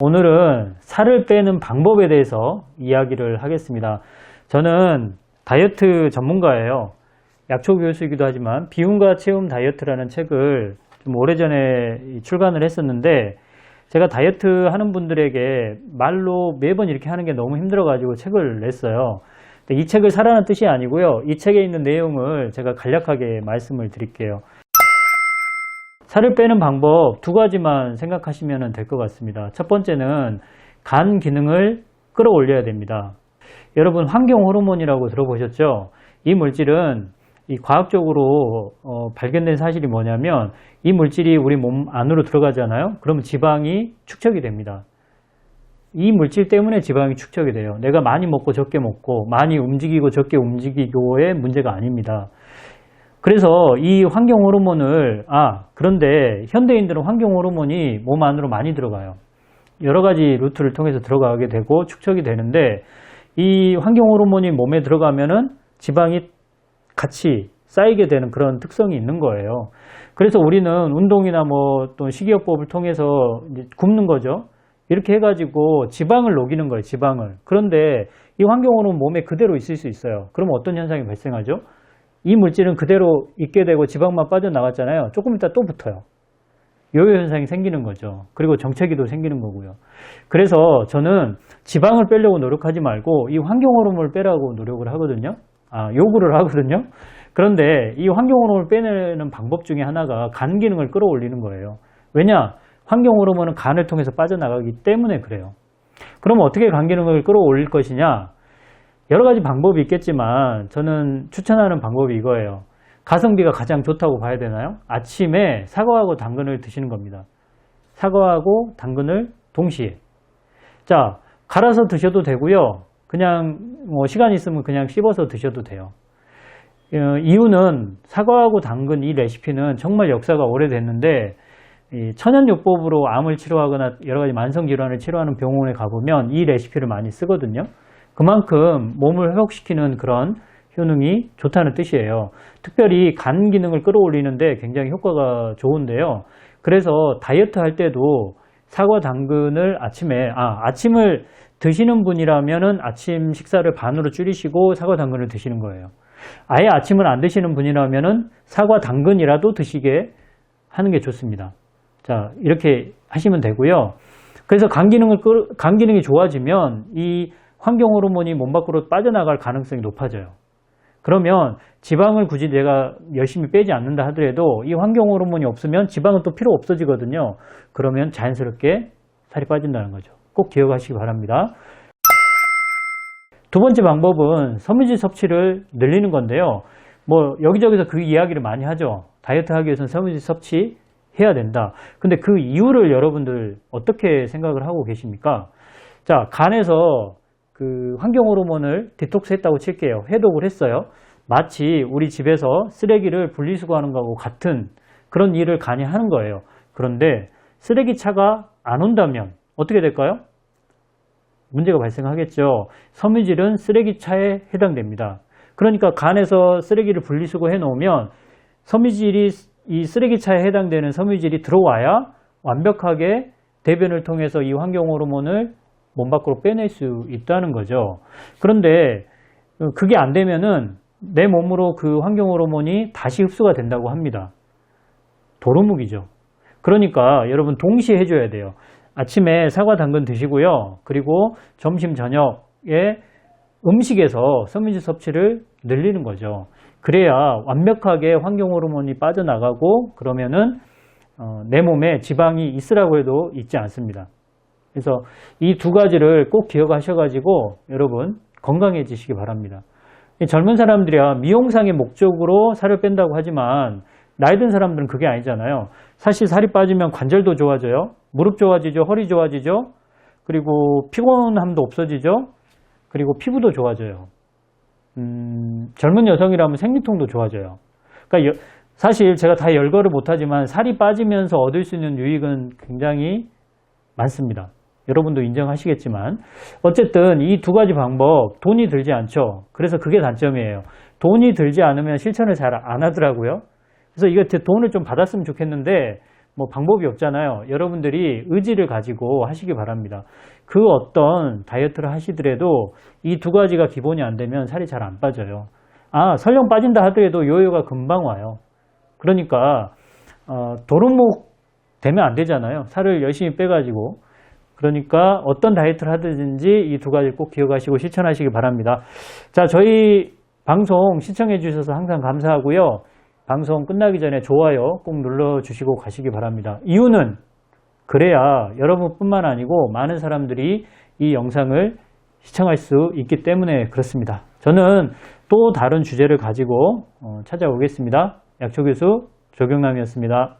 오늘은 살을 빼는 방법에 대해서 이야기를 하겠습니다. 저는 다이어트 전문가예요. 약초 교수이기도 하지만 비움과 체험 다이어트라는 책을 좀 오래전에 출간을 했었는데 제가 다이어트 하는 분들에게 말로 매번 이렇게 하는 게 너무 힘들어 가지고 책을 냈어요. 이 책을 사라는 뜻이 아니고요. 이 책에 있는 내용을 제가 간략하게 말씀을 드릴게요. 살을 빼는 방법 두 가지만 생각하시면 될 것 같습니다. 첫 번째는 간 기능을 끌어올려야 됩니다. 여러분 환경 호르몬이라고 들어보셨죠? 이 물질은 이 과학적으로 어, 발견된 사실이 뭐냐면 이 물질이 우리 몸 안으로 들어가잖아요. 그러면 지방이 축적이 됩니다. 이 물질 때문에 지방이 축적이 돼요. 내가 많이 먹고 적게 먹고 많이 움직이고 적게 움직이고의 문제가 아닙니다. 그래서 이 환경 호르몬을 아 그런데 현대인들은 환경 호르몬이 몸 안으로 많이 들어가요. 여러 가지 루트를 통해서 들어가게 되고 축적이 되는데 이 환경 호르몬이 몸에 들어가면은 지방이 같이 쌓이게 되는 그런 특성이 있는 거예요. 그래서 우리는 운동이나 뭐 또 식이요법을 통해서 굶는 거죠. 이렇게 해가지고 지방을 녹이는 거예요. 지방을. 그런데 이 환경 호르몬 몸에 그대로 있을 수 있어요. 그러면 어떤 현상이 발생하죠? 이 물질은 그대로 있게 되고 지방만 빠져나갔잖아요. 조금 있다 또 붙어요. 요요 현상이 생기는 거죠. 그리고 정체기도 생기는 거고요. 그래서 저는 지방을 빼려고 노력하지 말고 이 환경 호르몬을 빼라고 노력을 하거든요. 아, 요구를 하거든요. 그런데 이 환경 호르몬을 빼내는 방법 중에 하나가 간 기능을 끌어올리는 거예요. 왜냐? 환경 호르몬은 간을 통해서 빠져나가기 때문에 그래요. 그럼 어떻게 간 기능을 끌어올릴 것이냐? 여러 가지 방법이 있겠지만 저는 추천하는 방법이 이거예요. 가성비가 가장 좋다고 봐야 되나요? 아침에 사과하고 당근을 드시는 겁니다. 사과하고 당근을 동시에. 자, 갈아서 드셔도 되고요. 그냥 뭐 시간 있으면 그냥 씹어서 드셔도 돼요. 어, 이유는 사과하고 당근 이 레시피는 정말 역사가 오래됐는데 이 천연요법으로 암을 치료하거나 여러 가지 만성 질환을 치료하는 병원에 가보면 이 레시피를 많이 쓰거든요. 그만큼 몸을 회복시키는 그런 효능이 좋다는 뜻이에요. 특별히 간 기능을 끌어올리는데 굉장히 효과가 좋은데요. 그래서 다이어트 할 때도 사과 당근을 아침에 아 아침을 드시는 분이라면은 아침 식사를 반으로 줄이시고 사과 당근을 드시는 거예요. 아예 아침을 안 드시는 분이라면은 사과 당근이라도 드시게 하는 게 좋습니다. 자 이렇게 하시면 되고요. 그래서 간 기능을 끌- 간 기능이 좋아지면 이 환경 호르몬이 몸 밖으로 빠져나갈 가능성이 높아져요. 그러면 지방을 굳이 내가 열심히 빼지 않는다 하더라도 이 환경 호르몬이 없으면 지방은 또 필요 없어지거든요. 그러면 자연스럽게 살이 빠진다는 거죠. 꼭 기억하시기 바랍니다. 두 번째 방법은 섬유질 섭취를 늘리는 건데요. 뭐 여기저기서 그 이야기를 많이 하죠. 다이어트 하기 위해서는 섬유질 섭취 해야 된다. 근데 그 이유를 여러분들 어떻게 생각을 하고 계십니까? 자, 간에서 그 환경 호르몬을 디톡스 했다고 칠게요. 해독을 했어요. 마치 우리 집에서 쓰레기를 분리수거하는 거하고 같은 그런 일을 간이 하는 거예요. 그런데 쓰레기 차가 안 온다면 어떻게 될까요? 문제가 발생하겠죠. 섬유질은 쓰레기 차에 해당됩니다. 그러니까 간에서 쓰레기를 분리수거 해 놓으면 섬유질이 이 쓰레기 차에 해당되는 섬유질이 들어와야 완벽하게 대변을 통해서 이 환경 호르몬을 몸 밖으로 빼낼 수 있다는 거죠. 그런데 어, 그게 안 되면은 내 몸으로 그 환경 호르몬이 다시 흡수가 된다고 합니다. 도루묵이죠. 그러니까 여러분 동시에 해줘야 돼요. 아침에 사과 당근 드시고요. 그리고 점심 저녁에 음식에서 섬유질 섭취를 늘리는 거죠. 그래야 완벽하게 환경 호르몬이 빠져나가고 그러면은 어, 내 몸에 지방이 있으라고 해도 있지 않습니다. 그래서 이 두 가지를 꼭 기억하셔가지고 여러분 건강해지시기 바랍니다. 이 젊은 사람들이야 미용상의 목적으로 살을 뺀다고 하지만 나이 든 사람들은 그게 아니잖아요. 사실 살이 빠지면 관절도 좋아져요. 무릎 좋아지죠. 허리 좋아지죠. 그리고 피곤함도 없어지죠. 그리고 피부도 좋아져요. 음, 젊은 여성이라면 생리통도 좋아져요. 그러니까 여- 사실 제가 다 열거를 못하지만 살이 빠지면서 얻을 수 있는 유익은 굉장히 많습니다. 여러분도 인정하시겠지만 어쨌든 이 두 가지 방법 돈이 들지 않죠. 그래서 그게 단점이에요. 돈이 들지 않으면 실천을 잘 안 하더라고요. 그래서 이거 제 돈을 좀 받았으면 좋겠는데 뭐 방법이 없잖아요. 여러분들이 의지를 가지고 하시기 바랍니다. 그 어떤 다이어트를 하시더라도 이 두 가지가 기본이 안 되면 살이 잘 안 빠져요. 아, 설령 빠진다 하더라도 요요가 금방 와요. 그러니까 어, 도루묵 되면 안 되잖아요. 살을 열심히 빼가지고. 그러니까 어떤 다이어트를 하든지 이 두 가지 꼭 기억하시고 실천하시기 바랍니다. 자, 저희 방송 시청해 주셔서 항상 감사하고요. 방송 끝나기 전에 좋아요 꼭 눌러주시고 가시기 바랍니다. 이유는 그래야 여러분뿐만 아니고 많은 사람들이 이 영상을 시청할 수 있기 때문에 그렇습니다. 저는 또 다른 주제를 가지고 어, 찾아오겠습니다. 약초교수 조경남이었습니다.